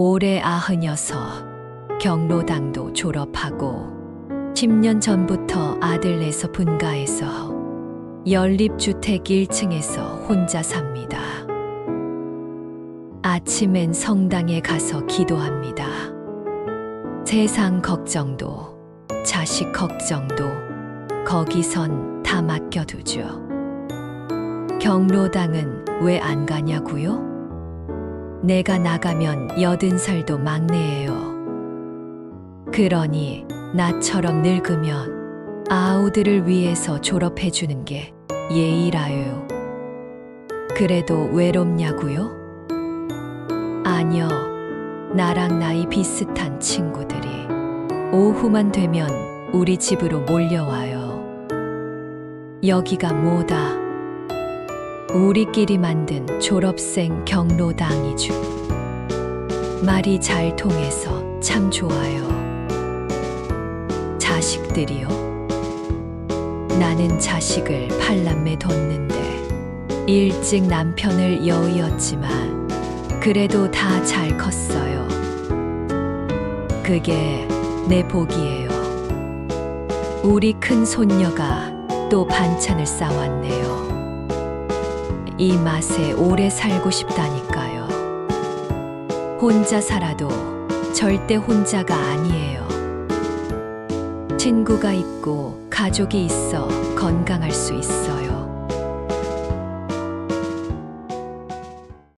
올해 아흔여서 경로당도 졸업하고 10년 전부터 아들네서 분가해서 연립주택 1층에서 혼자 삽니다. 아침엔 성당에 가서 기도합니다. 세상 걱정도 자식 걱정도 거기선 다 맡겨두죠. 경로당은 왜 안 가냐고요? 내가 나가면 여든 살도 막내예요. 그러니 나처럼 늙으면 아우들을 위해서 졸업해 주는 게 예의라요. 그래도 외롭냐고요? 아니요. 나랑 나이 비슷한 친구들이 오후만 되면 우리 집으로 몰려와요. 여기가 뭐다? 우리끼리 만든 졸업생 경로당이죠. 말이 잘 통해서 참 좋아요. 자식들이요. 나는 자식을 팔남매 뒀는데 일찍 남편을 여의었지만 그래도 다 잘 컸어요. 그게 내 복이에요. 우리 큰 손녀가 또 반찬을 싸왔네요. 이 맛에 오래 살고 싶다니까요. 혼자 살아도 절대 혼자가 아니에요. 친구가 있고 가족이 있어 건강할 수 있어요.